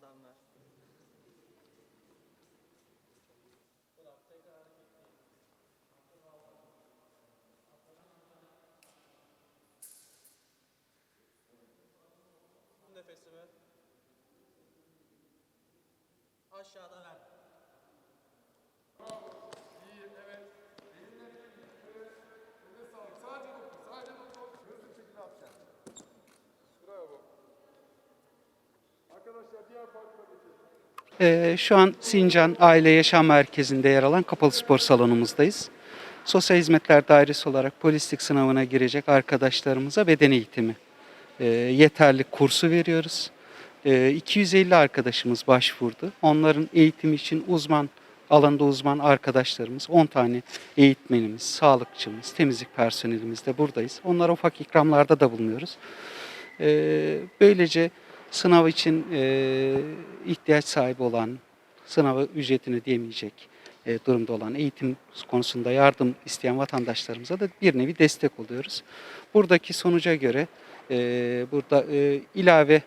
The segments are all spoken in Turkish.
Fazlan ver. Nefesimi. Aşağıda ver. Ee, şu an Sincan Aile Yaşam Merkezi'nde yer alan kapalı spor salonumuzdayız. Sosyal Hizmetler Dairesi olarak polislik sınavına girecek arkadaşlarımıza beden eğitimi e, yeterli kursu veriyoruz. E, 250 arkadaşımız başvurdu. Onların eğitimi için uzman alanda uzman arkadaşlarımız, 10 tane eğitmenimiz, sağlıkçımız, temizlik personelimiz de buradayız. Onlara ufak ikramlarda da bulunuyoruz. Ee, böylece sınav için e, ihtiyaç sahibi olan, sınavı ücretini ödeyemeyecek e, durumda olan eğitim konusunda yardım isteyen vatandaşlarımıza da bir nevi destek oluyoruz. Buradaki sonuca göre e, burada e, ilave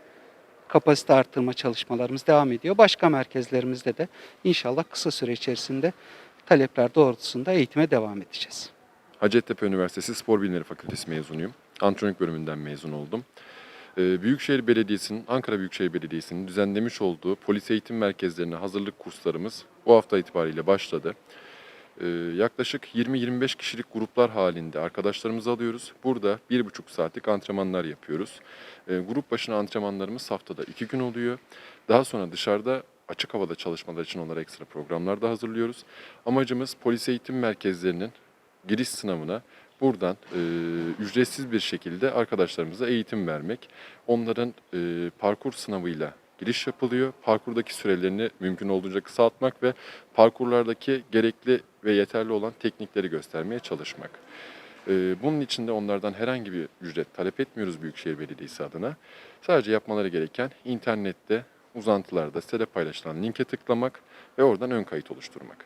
kapasite arttırma çalışmalarımız devam ediyor. Başka merkezlerimizde de inşallah kısa süre içerisinde talepler doğrultusunda eğitime devam edeceğiz. Hacettepe Üniversitesi Spor Bilimleri Fakültesi mezunuyum. Antronik bölümünden mezun oldum. Ee, Büyükşehir Belediyesi'nin, Ankara Büyükşehir Belediyesi'nin düzenlemiş olduğu polis eğitim merkezlerine hazırlık kurslarımız bu hafta itibariyle başladı. Ee, Yaklaşık 20-25 kişilik gruplar halinde arkadaşlarımızı alıyoruz. Burada 1,5 saatlik antrenmanlar yapıyoruz. Ee, Grup başına antrenmanlarımız haftada 2 gün oluyor. Daha sonra dışarıda açık havada çalışmalar için onlara ekstra programlar da hazırlıyoruz. Amacımız polis eğitim merkezlerinin giriş sınavına buradan e, ücretsiz bir şekilde arkadaşlarımıza eğitim vermek. Onların e, parkur sınavıyla giriş yapılıyor. Parkurdaki sürelerini mümkün olduğunca kısaltmak ve parkurlardaki gerekli ve yeterli olan teknikleri göstermeye çalışmak. E, bunun için de onlardan herhangi bir ücret talep etmiyoruz Büyükşehir Belediyesi adına. Sadece yapmaları gereken internette uzantılarda sitede paylaşılan linke tıklamak ve oradan ön kayıt oluşturmak.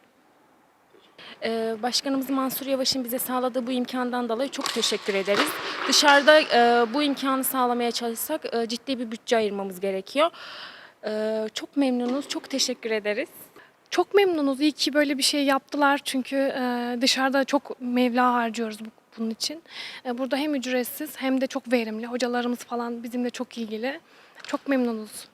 Ee, Başkanımız Mansur Yavaş'ın bize sağladığı bu imkandan dolayı çok teşekkür ederiz. Dışarıda e, bu imkanı sağlamaya çalışsak e, ciddi bir bütçe ayırmamız gerekiyor. E, Çok memnunuz, çok teşekkür ederiz. Çok memnunuz. İyi ki böyle bir şey yaptılar. Çünkü e, dışarıda çok mevla harcıyoruz bu, bunun için. E, burada hem ücretsiz hem de çok verimli. Hocalarımız falan bizimle çok ilgili. Çok memnunuz.